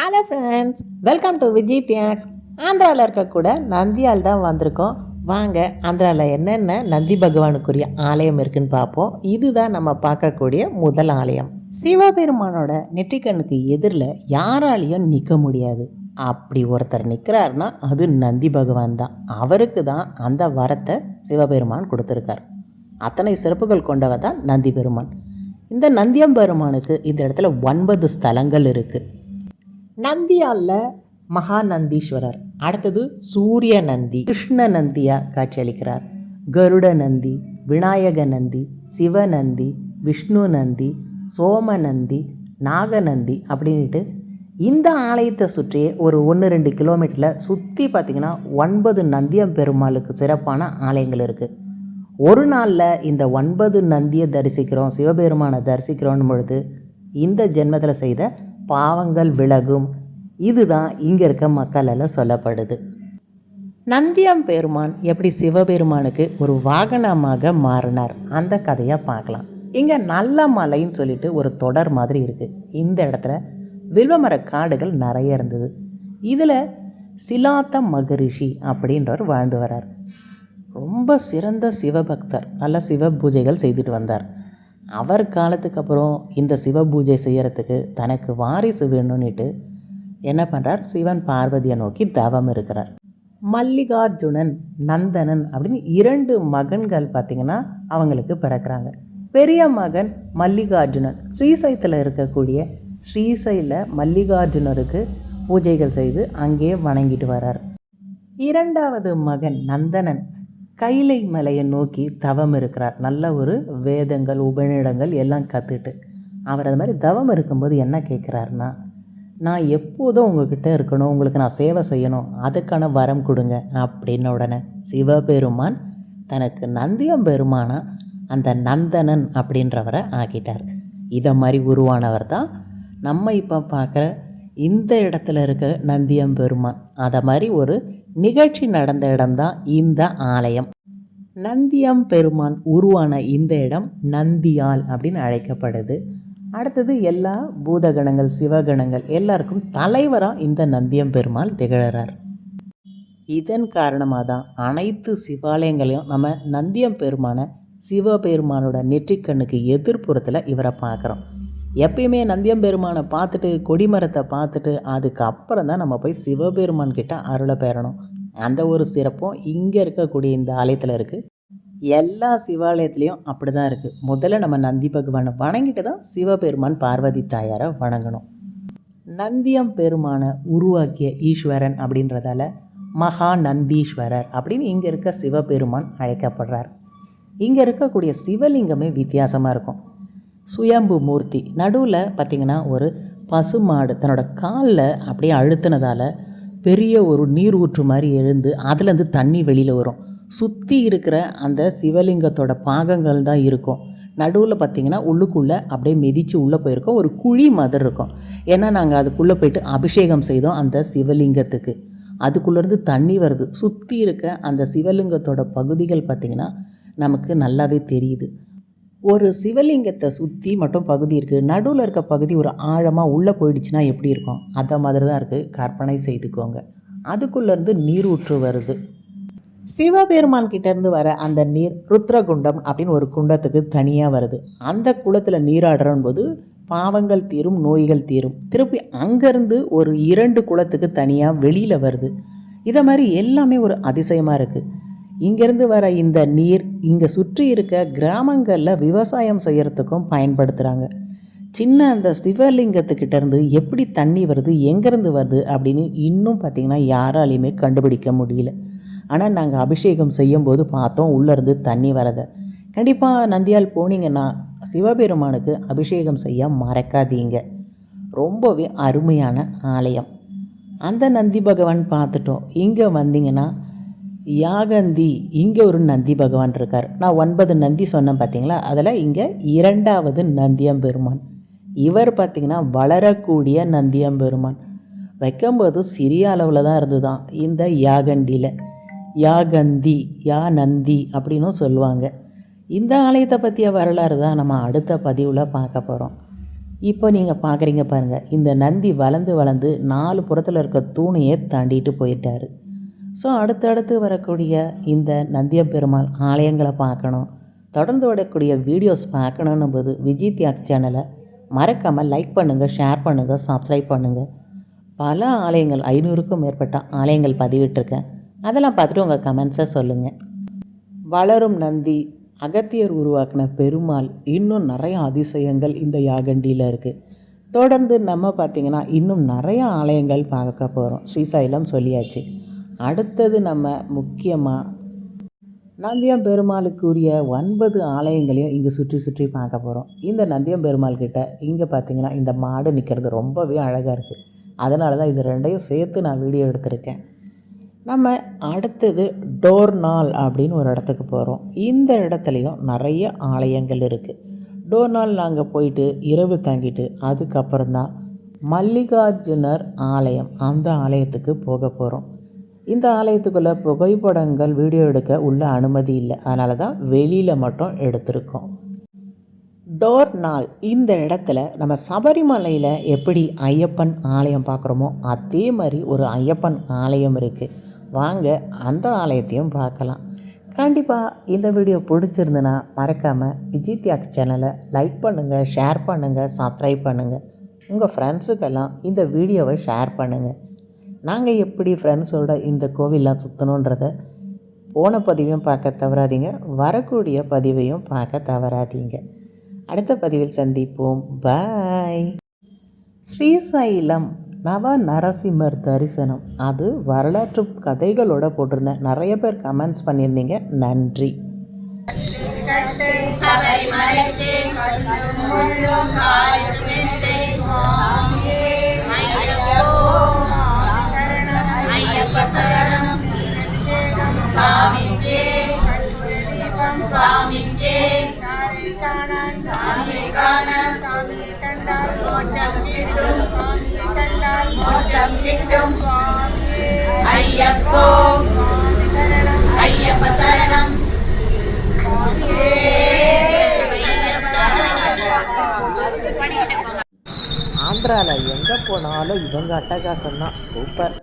Hello friends welcome to Vijay தியாக்ஸ் ஆந்திராவில் இருக்கக்கூட நந்தியால் தான் வந்திருக்கோம். வாங்க ஆந்திராவில் என்னென்ன நந்தி பகவானுக்குரிய ஆலயம் இருக்குன்னு பார்ப்போம். இதுதான் நம்ம பார்க்கக்கூடிய முதல் ஆலயம். சிவபெருமானோட நெற்றிக்கண்ணுக்கு எதிரில் யாராலையும் நிற்க முடியாது. அப்படி ஒருத்தர் நிற்கிறாருன்னா அது நந்தி பகவான் தான். அவருக்கு தான் அந்த வரத்தை சிவபெருமான் கொடுத்துருக்கார். அத்தனை சிறப்புகள் கொண்டவர் தான் நந்தி பெருமான். இந்த நந்தியம்பெருமானுக்கு இந்த இடத்துல ஒன்பது ஸ்தலங்கள் இருக்குது நந்தியால்ல மகாநந்தீஸ்வரர். அடுத்தது சூரிய நந்தி கிருஷ்ண நந்தியாக காட்சியளிக்கிறார். கருட நந்தி விநாயக நந்தி சிவநந்தி விஷ்ணு நந்தி சோம நந்தி நாகநந்தி அப்படின்ட்டு இந்த ஆலயத்தை சுற்றியே ஒரு ஒன்று ரெண்டு கிலோமீட்டரில் சுற்றி பார்த்திங்கன்னா ஒன்பது நந்தியம் பெருமாளுக்கு சிறப்பான ஆலயங்கள் இருக்குது ஒரு நாளில் இந்த ஒன்பது நந்தியை தரிசிக்கிறோம் சிவபெருமானை தரிசிக்கிறோம் பொழுது இந்த ஜென்மத்தில் செய்த பாவங்கள் விலகும். இதுதான் இங்கே இருக்க மக்களால் சொல்லப்படுது. நந்தியம் பெருமான் எப்படி சிவபெருமானுக்கு ஒரு வாகனமாக மாறினார்? அந்த கதையை பார்க்கலாம். இங்கே நல்ல மலைன்னு சொல்லிட்டு ஒரு தொடர் மாதிரி இருக்குது இந்த இடத்துல வில்வமர காடுகள் நிறைய இருந்தது. இதில் சிலாத்த மகரிஷி அப்படின்றவர் வாழ்ந்து வரார். ரொம்ப சிறந்த சிவபக்தர் நல்ல சிவ பூஜைகள் செய்துட்டு வந்தார். அவர் காலத்துக்கு அப்புறம் இந்த சிவ பூஜை செய்கிறதுக்கு தனக்கு வாரிசு வேணும்னுட்டு என்ன பண்ணுறார் சிவன் பார்வதியை நோக்கி தவம் இருக்கிறார். மல்லிகார்ஜுனன் நந்தனன் அப்படின்னு இரண்டு மகன்கள் பார்த்திங்கன்னா அவங்களுக்கு பிறக்கிறாங்க. பெரிய மகன் மல்லிகார்ஜுனன். ஸ்ரீசைத்தில் இருக்கக்கூடிய ஸ்ரீசைல மல்லிகார்ஜுனருக்கு பூஜைகள் செய்து அங்கே வணங்கிட்டு வரார் இரண்டாவது மகன் நந்தனன். கைலை மலையை நோக்கி தவம் இருக்கிறார். நல்ல ஒரு வேதங்கள் உபநிடங்கள் எல்லாம் கற்றுட்டு அவர் அது மாதிரி தவம் இருக்கும்போது என்ன கேட்குறாருன்னா நான் எப்போதும் உங்ககிட்ட இருக்கணும் உங்களுக்கு நான் சேவை செய்யணும் அதுக்கான வரம் கொடுங்க அப்படின்ன உடனே சிவபெருமான் தனக்கு நந்தியம் பெருமானா அந்த நந்தனன் அப்படின்றவரை ஆக்கிட்டார். இதை மாதிரி உருவானவர் தான் நம்ம இப்போ பார்க்குற இந்த இடத்துல இருக்க நந்தியம் பெருமான். அதை மாதிரி ஒரு நிகழ்ச்சி நடந்த இடம்தான் இந்த ஆலயம். நந்தியம் பெருமான் உருவான இந்த இடம் நந்தியால் அப்படின்னு அழைக்கப்படுது. அடுத்தது எல்லா பூதகணங்கள் சிவகணங்கள் எல்லாருக்கும் தலைவராக இந்த நந்தியம் பெருமாள் திகழறார். இதன் காரணமாக தான் அனைத்து சிவாலயங்களையும் நம்ம நந்தியம் பெருமான சிவபெருமானோட நெற்றிக்கண்ணுக்கு எதிர்ப்புறத்தில் இவரை பார்க்குறோம். எப்பயுமே நந்தியம் பெருமானை பார்த்துட்டு கொடிமரத்தை பார்த்துட்டு அதுக்கப்புறம் தான் நம்ம போய் சிவபெருமான் கிட்ட அருளை பெறணும். அந்த ஒரு சிறப்பும் இங்கே இருக்கக்கூடிய இந்த ஆலயத்தில் இருக்குது எல்லா சிவாலயத்துலேயும் அப்படி தான் இருக்குது முதல்ல நம்ம நந்தி பகவானை வணங்கிட்டு தான் சிவபெருமான் பார்வதி தாயாரை வணங்கணும். நந்தியம் பெருமானை உருவாக்கிய ஈஸ்வரன் அப்படின்றதால மகா நந்தீஸ்வரர் அப்படின்னு இங்கே இருக்க சிவபெருமான் அழைக்கப்படுறார். இங்கே இருக்கக்கூடிய சிவலிங்கமே வித்தியாசமாக இருக்கும். சுயம்பு மூர்த்தி நடுவில் பார்த்திங்கன்னா ஒரு பசுமாடு தன்னோட காலில் அப்படியே அழுத்தினதால் பெரிய ஒரு நீர் ஊற்று மாதிரி எழுந்து அதுலேருந்து தண்ணி வெளியில் வரும். சுற்றி இருக்கிற அந்த சிவலிங்கத்தோட பாகங்கள் தான் இருக்கும். நடுவில் பார்த்திங்கன்னா உள்ளுக்குள்ளே அப்படியே மிதித்து உள்ளே போயிருக்கோம். ஒரு குழி மாதிரி இருக்கும். ஏன்னா நாங்கள் அதுக்குள்ளே போயிட்டு அபிஷேகம் செய்தோம் அந்த சிவலிங்கத்துக்கு. அதுக்குள்ளேருந்து தண்ணி வருது. சுற்றி இருக்க அந்த சிவலிங்கத்தோட பகுதிகள் பார்த்திங்கன்னா நமக்கு நல்லாவே தெரியுது. ஒரு சிவலிங்கத்தை சுற்றி மட்டும் பகுதி இருக்குது நடுவில் இருக்க பகுதி ஒரு ஆழமாக உள்ளே போயிடுச்சுன்னா எப்படி இருக்கும்? அதை மாதிரி தான் இருக்குது கற்பனை செய்துக்கோங்க. அதுக்குள்ளேருந்து நீர் ஊற்று வருது. சிவபெருமான் கிட்டேருந்து வர அந்த நீர் ருத்ரகுண்டம் அப்படின்னு ஒரு குண்டத்துக்கு தனியாக வருது. அந்த குளத்தில் நீராடுறன் போது பாவங்கள் தீரும் நோய்கள் தீரும். திருப்பி அங்கேருந்து ஒரு இரண்டு குளத்துக்கு தனியாக வெளியில் வருது. இதை மாதிரி எல்லாமே ஒரு அதிசயமாக இருக்குது இங்கேருந்து வர இந்த நீர் இங்கே சுற்றி இருக்க கிராமங்களில் விவசாயம் செய்கிறதுக்கும் பயன்படுத்துகிறாங்க சின்ன அந்த சிவலிங்கத்துக்கிட்ட இருந்து எப்படி தண்ணி வருது எங்கேருந்து வருது அப்படின்னு இன்னும் பார்த்திங்கன்னா யாராலையுமே கண்டுபிடிக்க முடியல. ஆனால் நாங்கள் அபிஷேகம் செய்யும்போது பார்த்தோம் உள்ளேருந்து தண்ணி வரதை. கண்டிப்பாக நந்தியால் போனீங்கன்னா சிவபெருமானுக்கு அபிஷேகம் செய்ய மறக்காதீங்க. ரொம்பவே அருமையான ஆலயம். அந்த நந்தி பகவான் பார்த்துட்டோம். இங்கே வந்தீங்கன்னா யாகந்தி இங்கே ஒரு நந்தி பகவான் இருக்கார். நான் ஒன்பது நந்தி சொன்னேன் பார்த்தீங்களா அதில் இங்கே இரண்டாவது நந்தியம்பெருமான். இவர் பார்த்திங்கன்னா வளரக்கூடிய நந்தியம்பெருமான். வைக்கும்போது சிறிய அளவில் தான் இருந்து தான் இந்த யாகண்டியில். யாகந்தி யா நந்தி அப்படின்னும் சொல்லுவாங்க. இந்த ஆலயத்தை பற்றிய வரலாறு தான் நம்ம அடுத்த பதிவில் பார்க்க போகிறோம் இப்போ நீங்கள் பார்க்குறீங்க பாருங்கள் இந்த நந்தி வளர்ந்து வளர்ந்து நாலு புறத்தில் இருக்க தூணையே தாண்டிட்டு போயிட்டாரு. ஸோ அடுத்தடுத்து வரக்கூடிய இந்த நந்திய பெருமாள் ஆலயங்களை பார்க்கணும். தொடர்ந்து வரக்கூடிய வீடியோஸ் பார்க்கணுன்னும்போது விஜய் தியாக் சேனலை மறக்காமல் லைக் பண்ணுங்கள் ஷேர் பண்ணுங்கள் சப்ஸ்கிரைப் பண்ணுங்கள் பல ஆலயங்கள் ஐநூறுக்கும் மேற்பட்ட ஆலயங்கள் பதிவிட்டிருக்கேன். அதெல்லாம் பார்த்துட்டு உங்கள் கமெண்ட்ஸை சொல்லுங்கள் வளரும் நந்தி அகத்தியர் உருவாக்கின பெருமாள் இன்னும் நிறைய அதிசயங்கள் இந்த யாகண்டியில் இருக்குது தொடர்ந்து நம்ம பார்த்திங்கன்னா இன்னும் நிறைய ஆலயங்கள் பார்க்க போகிறோம் ஸ்ரீசைலம் சொல்லியாச்சு. அடுத்தது நம்ம முக்கியமாக நந்தியம் பெருமாளுக்குரிய ஒன்பது ஆலயங்களையும் இங்கே சுற்றி சுற்றி பார்க்க போகிறோம் இந்த நந்தியம் பெருமாள் கிட்ட இங்கே பார்த்தீங்கன்னா இந்த மாடு நிற்கிறது ரொம்பவே அழகாக இருக்குது அதனால தான் இது ரெண்டையும் சேர்த்து நான் வீடியோ எடுத்திருக்கேன். நம்ம அடுத்தது டோர்னால் அப்படின்னு ஒரு இடத்துக்கு போகிறோம் இந்த இடத்துலையும் நிறைய ஆலயங்கள் இருக்குது டோர்னால் நாங்கள் போயிட்டு இரவு தங்கிட்டு அதுக்கப்புறம்தான் மல்லிகார்ஜுனர் ஆலயம் அந்த ஆலயத்துக்கு போக போகிறோம் இந்த ஆலயத்துக்குள்ளே புகைப்படங்கள் வீடியோ எடுக்க உள்ள அனுமதி இல்லை. அதனால தான் வெளியில் மட்டும் எடுத்திருக்கோம். டோர் நாள். இந்த இடத்துல நம்ம சபரிமலையில் எப்படி ஐயப்பன் ஆலயம் பார்க்குறோமோ அதே மாதிரி ஒரு ஐயப்பன் ஆலயம் இருக்குது வாங்க அந்த ஆலயத்தையும் பார்க்கலாம். கண்டிப்பாக இந்த வீடியோ பிடிச்சிருந்துன்னா மறக்காமல் விஜய் சேனலை லைக் பண்ணுங்கள் ஷேர் பண்ணுங்கள் சப்ஸ்கிரைப் பண்ணுங்கள் உங்கள் ஃப்ரெண்ட்ஸுக்கெல்லாம் இந்த வீடியோவை ஷேர் பண்ணுங்கள் நாங்கள் எப்படி ஃப்ரெண்ட்ஸோட இந்த கோவில்லாம் சுற்றணுன்றத போன பதிவையும் பார்க்க தவறாதீங்க. வரக்கூடிய பதிவையும் பார்க்க தவறாதீங்க. அடுத்த பதிவில் சந்திப்போம். பாய் ஸ்ரீசைலம் நவ நரசிம்மர் தரிசனம். அது வரலாற்று கதைகளோட போட்டிருந்தேன். நிறைய பேர் கமெண்ட்ஸ் பண்ணியிருந்தீங்க. நன்றி. சபரிமலைக்கு சாமிக்கே. தீபம் சாமிக்கே. சாமி காண சாமியை கண்டால் மோட்சம் கிட்டும். சாமியை கண்டால் மோட்சம் கிட்டும். ஐயப்போ. ஐயப்ப சரணம். ஆந்திராவில் எங்கே போனாலும் இவங்க அட்டகாசம் தான் சூப்பர்.